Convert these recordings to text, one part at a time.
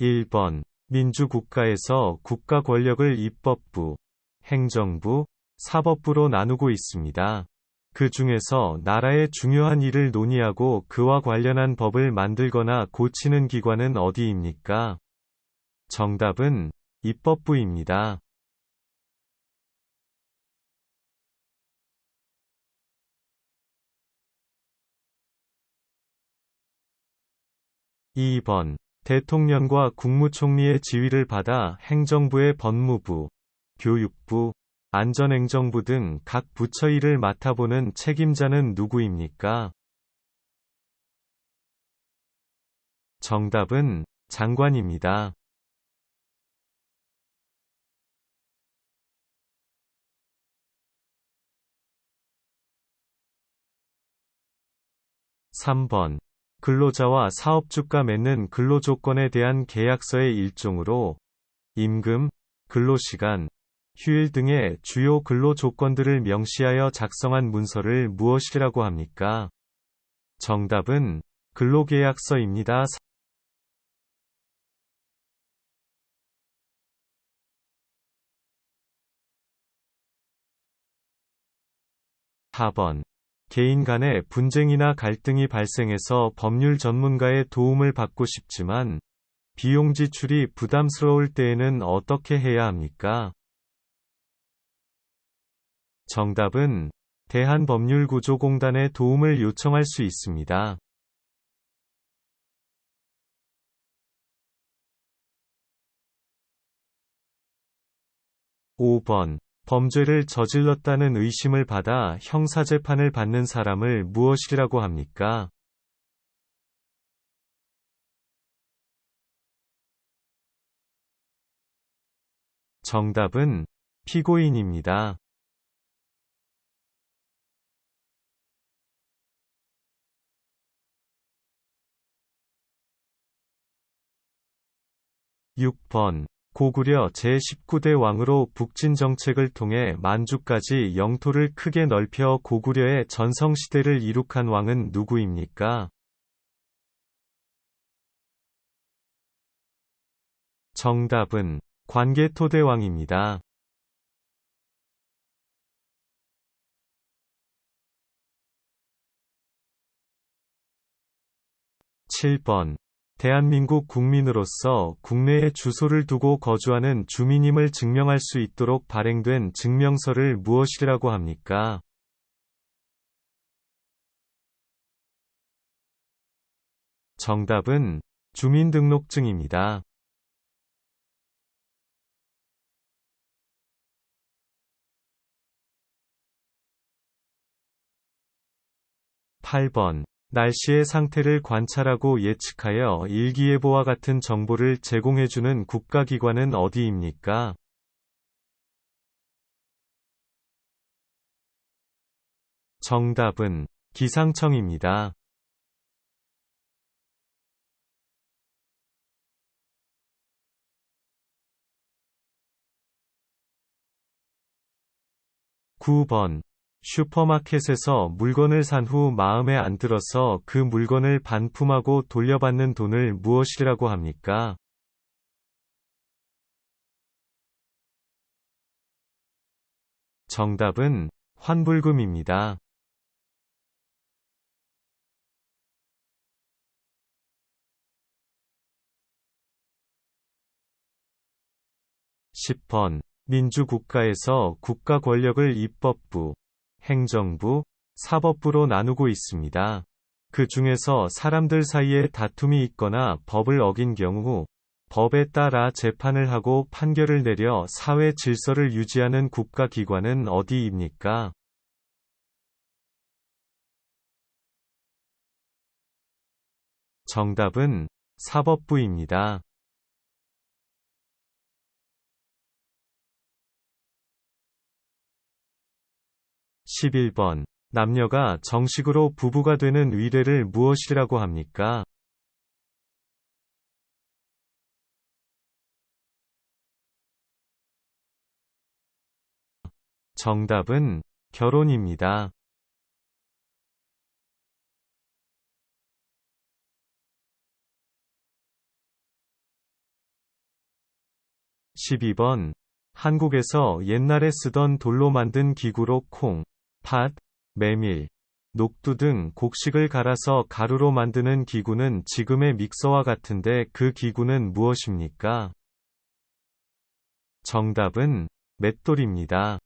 1번 민주국가에서 국가 권력을 입법부, 행정부, 사법부로 나누고 있습니다. 그 중에서 나라의 중요한 일을 논의하고 그와 관련한 법을 만들거나 고치는 기관은 어디입니까? 정답은 입법부입니다. 2번 대통령과 국무총리의 지위를 받아 행정부의 법무부, 교육부, 안전행정부 등 각 부처 일을 맡아보는 책임자는 누구입니까? 정답은 장관입니다. 3번 근로자와 사업주가 맺는 근로조건에 대한 계약서의 일종으로 임금, 근로시간, 휴일 등의 주요 근로조건들을 명시하여 작성한 문서를 무엇이라고 합니까? 정답은 근로계약서입니다. 4번 개인 간의 분쟁이나 갈등이 발생해서 법률 전문가의 도움을 받고 싶지만 비용 지출이 부담스러울 때에는 어떻게 해야 합니까? 정답은 대한법률구조공단의 도움을 요청할 수 있습니다. 5번 범죄를 저질렀다는 의심을 받아 형사재판을 받는 사람을 무엇이라고 합니까? 정답은 피고인입니다. 6번 고구려 제19대 왕으로 북진 정책을 통해 만주까지 영토를 크게 넓혀 고구려의 전성시대를 이룩한 왕은 누구입니까? 정답은 관계토대왕입니다. 7번 대한민국 국민으로서 국내에 주소를 두고 거주하는 주민임을 증명할 수 있도록 발행된 증명서를 무엇이라고 합니까? 정답은 주민등록증입니다. 8번 날씨의 상태를 관찰하고 예측하여 일기예보와 같은 정보를 제공해주는 국가기관은 어디입니까? 정답은 기상청입니다. 9번 슈퍼마켓에서 물건을 산 후 마음에 안 들어서 그 물건을 반품하고 돌려받는 돈을 무엇이라고 합니까? 정답은 환불금입니다. 10번 민주국가에서 국가 권력을 입법부 행정부, 사법부로 나누고 있습니다. 그 중에서 사람들 사이에 다툼이 있거나 법을 어긴 경우 법에 따라 재판을 하고 판결을 내려 사회 질서를 유지하는 국가기관은 어디입니까? 정답은 사법부입니다. 11번. 남녀가 정식으로 부부가 되는 위례를 무엇이라고 합니까? 정답은 결혼입니다. 12번. 한국에서 옛날에 쓰던 돌로 만든 기구로 콩, 팥, 메밀, 녹두 등 곡식을 갈아서 가루로 만드는 기구는 지금의 믹서와 같은데 그 기구는 무엇입니까? 정답은 맷돌입니다.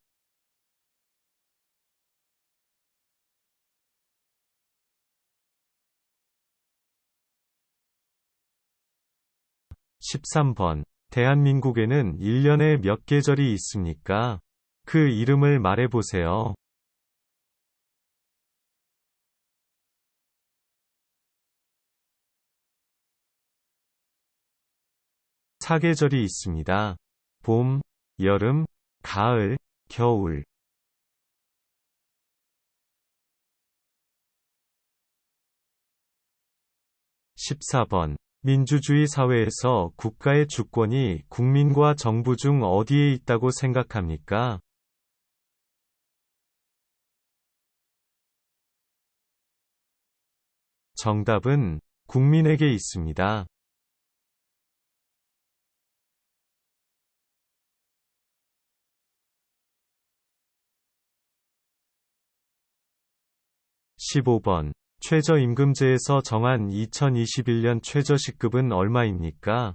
13번. 대한민국에는 1년에 몇 계절이 있습니까? 그 이름을 말해보세요. 사계절이 있습니다. 봄, 여름, 가을, 겨울. 14번. 민주주의 사회에서 국가의 주권이 국민과 정부 중 어디에 있다고 생각합니까? 정답은 국민에게 있습니다. 15번 최저임금제에서 정한 2021년 최저시급은 얼마입니까?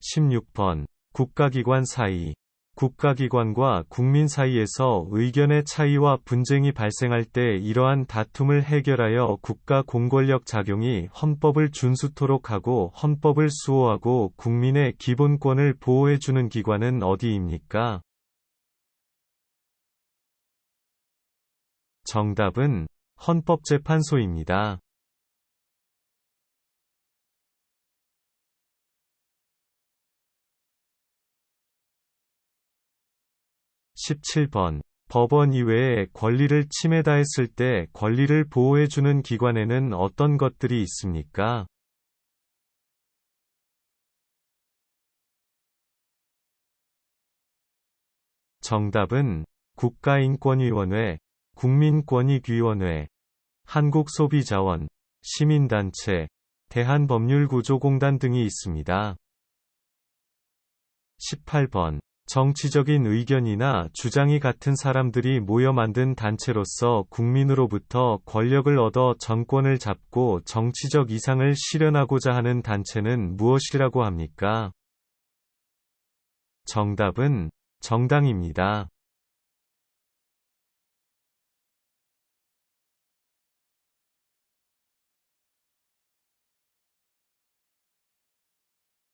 (16번) 국가기관 사이 국가기관과 국민 사이에서 의견의 차이와 분쟁이 발생할 때 이러한 다툼을 해결하여 국가 공권력 작용이 헌법을 준수토록 하고 헌법을 수호하고 국민의 기본권을 보호해주는 기관은 어디입니까? 정답은 헌법재판소입니다. 17번. 법원 이외에 권리를 침해다했을 때 권리를 보호해주는 기관에는 어떤 것들이 있습니까? 정답은 국가인권위원회, 국민권익위원회, 한국소비자원, 시민단체, 대한법률구조공단 등이 있습니다. 18번 정치적인 의견이나 주장이 같은 사람들이 모여 만든 단체로서 국민으로부터 권력을 얻어 정권을 잡고 정치적 이상을 실현하고자 하는 단체는 무엇이라고 합니까? 정답은 정당입니다.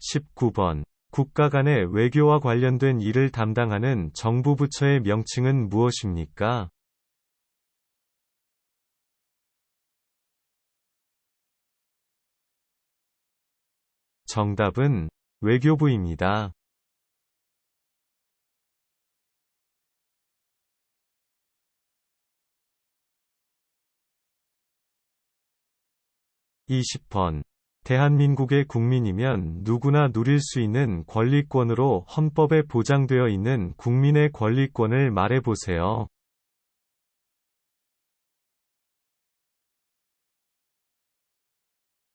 19번 국가 간의 외교와 관련된 일을 담당하는 정부 부처의 명칭은 무엇입니까? 정답은 외교부입니다. 20번 대한민국의 국민이면 누구나 누릴 수 있는 권리권으로 헌법에 보장되어 있는 국민의 권리권을 말해보세요.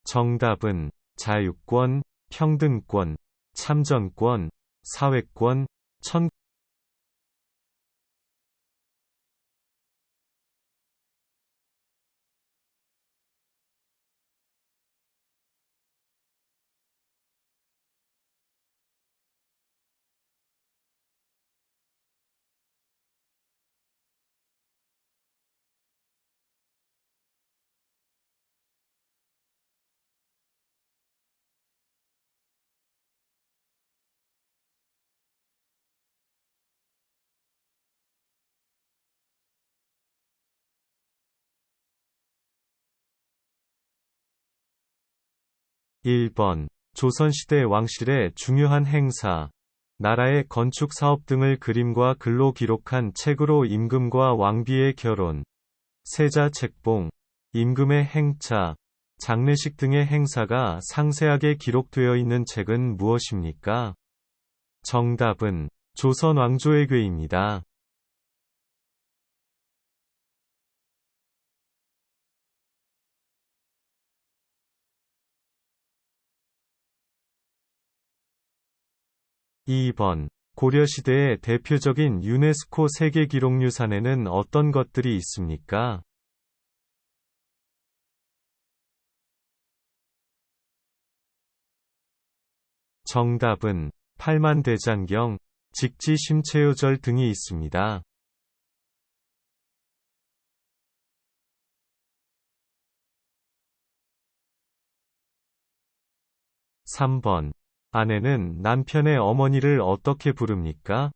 정답은 자유권, 평등권, 참정권, 사회권, 천 (1번) 조선시대 왕실의 중요한 행사 나라의 건축 사업 등을 그림과 글로 기록한 책으로 임금과 왕비의 결혼, 세자 책봉, 임금의 행차, 장례식 등의 행사가 상세하게 기록되어 있는 책은 무엇입니까? 정답은 조선 왕조의 궤입니다. 2번 고려시대의 대표적인 유네스코 세계기록유산에는 어떤 것들이 있습니까? 정답은 팔만대장경, 직지심체요절 등이 있습니다. 3번 아내는 남편의 어머니를 어떻게 부릅니까?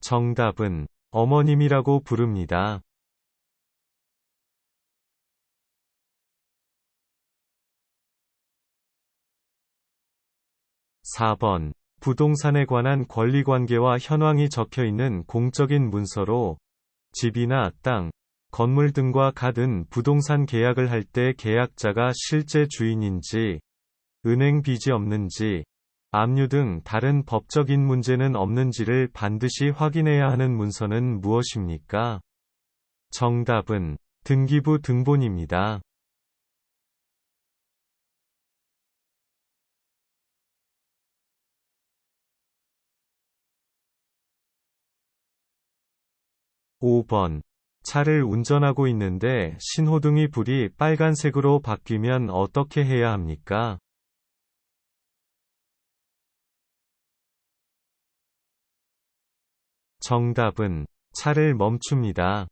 정답은 어머님이라고 부릅니다. 4번 부동산에 관한 권리관계와 현황이 적혀 있는 공적인 문서로 집이나 땅, 건물 등과 같은 부동산 계약을 할 때 계약자가 실제 주인인지, 은행 빚이 없는지, 압류 등 다른 법적인 문제는 없는지를 반드시 확인해야 하는 문서는 무엇입니까? 정답은 등기부 등본입니다. 5번. 차를 운전하고 있는데 신호등이 불이 빨간색으로 바뀌면 어떻게 해야 합니까? 정답은 차를 멈춥니다.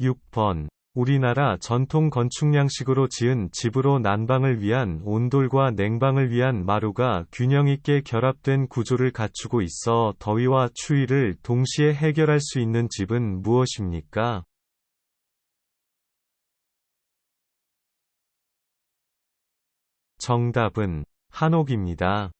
6번 우리나라 전통 건축 양식으로 지은 집으로 난방을 위한 온돌과 냉방을 위한 마루가 균형 있게 결합된 구조를 갖추고 있어 더위와 추위를 동시에 해결할 수 있는 집은 무엇입니까? 정답은 한옥입니다.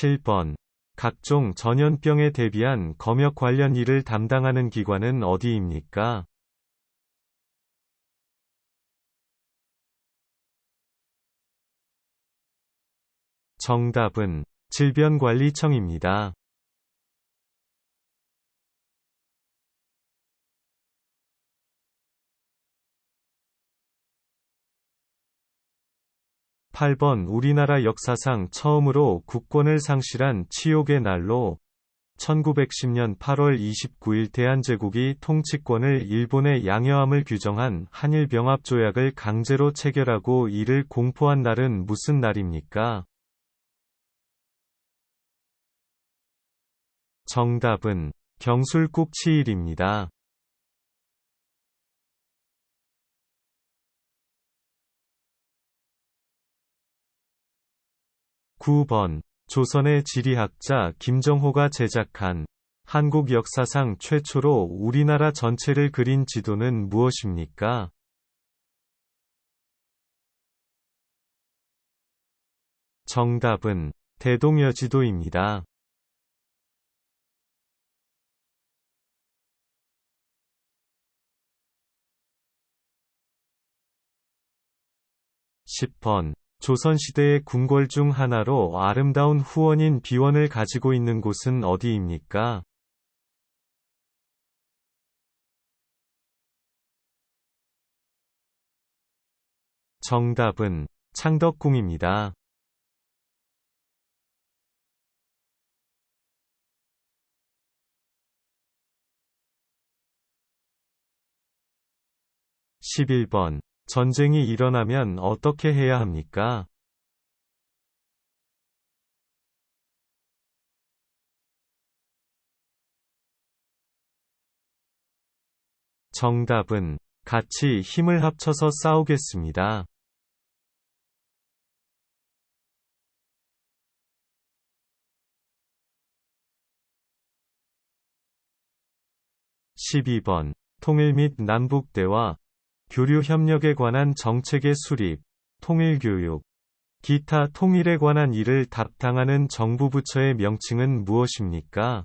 7번. 각종 전염병에 대비한 검역 관련 일을 담당하는 기관은 어디입니까? 정답은 질병관리청입니다. 8번 우리나라 역사상 처음으로 국권을 상실한 치욕의 날로 1910년 8월 29일 대한제국이 통치권을 일본에 양여함을 규정한 한일병합조약을 강제로 체결하고 이를 공포한 날은 무슨 날입니까? 정답은 경술국치일입니다. 9번 조선의 지리학자 김정호가 제작한 한국 역사상 최초로 우리나라 전체를 그린 지도는 무엇입니까? 정답은 대동여지도입니다. 10번 조선시대의 궁궐 중 하나로 아름다운 후원인 비원을 가지고 있는 곳은 어디입니까? 정답은 창덕궁입니다. 11번 전쟁이 일어나면 어떻게 해야 합니까? 정답은 같이 힘을 합쳐서 싸우겠습니다. (12번) 통일 및 남북대화 교류 협력에 관한 정책의 수립, 통일 교육, 기타 통일에 관한 일을 담당하는 정부 부처의 명칭은 무엇입니까?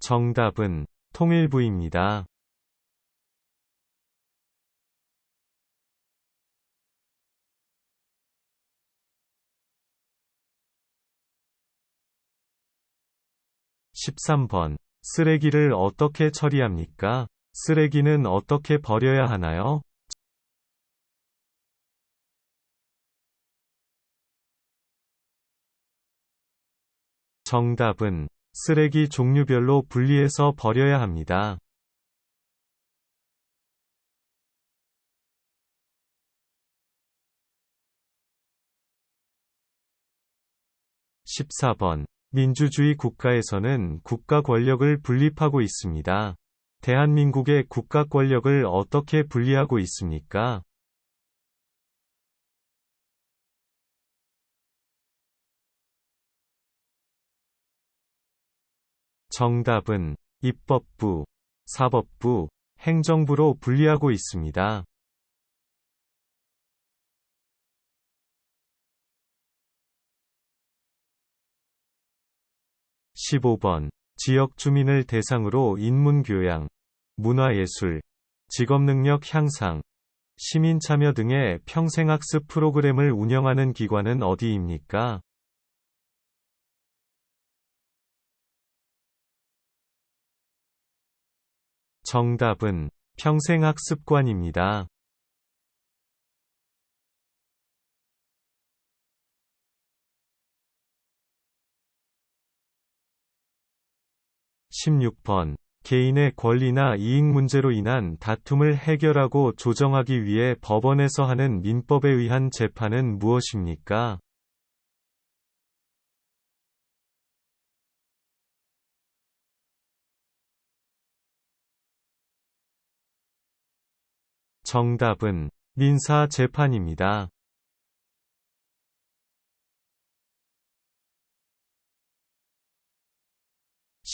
정답은 통일부입니다. 13번. 쓰레기를 어떻게 처리합니까? 쓰레기는 어떻게 버려야 하나요? 정답은 쓰레기 종류별로 분리해서 버려야 합니다. 14번. 민주주의 국가에서는 국가 권력을 분립하고 있습니다. 대한민국의 국가 권력을 어떻게 분리하고 있습니까? 정답은 입법부, 사법부, 행정부로 분리하고 있습니다. 15번. 지역 주민을 대상으로 인문교양, 문화예술, 직업능력 향상, 시민 참여 등의 평생학습 프로그램을 운영하는 기관은 어디입니까? 정답은 평생학습관입니다. 16번. 개인의 권리나 이익 문제로 인한 다툼을 해결하고 조정하기 위해 법원에서 하는 민법에 의한 재판은 무엇입니까? 정답은 민사 재판입니다.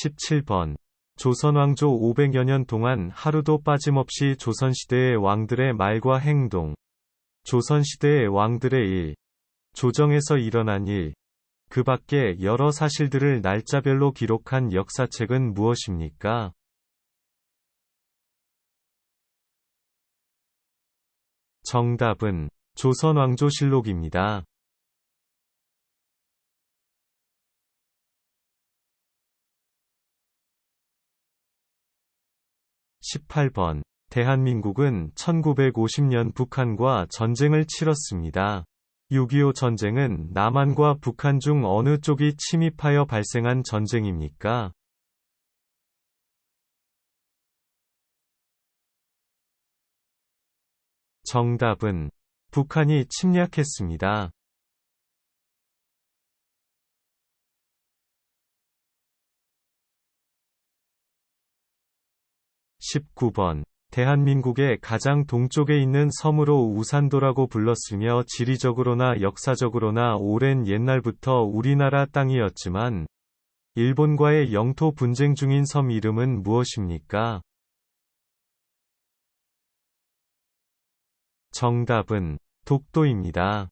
17번. 조선왕조 500여 년 동안 하루도 빠짐없이 조선시대의 왕들의 말과 행동, 조선시대의 왕들의 일, 조정에서 일어난 일, 그 밖에 여러 사실들을 날짜별로 기록한 역사책은 무엇입니까? 정답은 조선왕조실록입니다. 18번. 대한민국은 1950년 북한과 전쟁을 치렀습니다. 6.25 전쟁은 남한과 북한 중 어느 쪽이 침입하여 발생한 전쟁입니까? 정답은 북한이 침략했습니다. 19번. 대한민국의 가장 동쪽에 있는 섬으로 우산도라고 불렀으며 지리적으로나 역사적으로나 오랜 옛날부터 우리나라 땅이었지만 일본과의 영토 분쟁 중인 섬 이름은 무엇입니까? 정답은 독도입니다.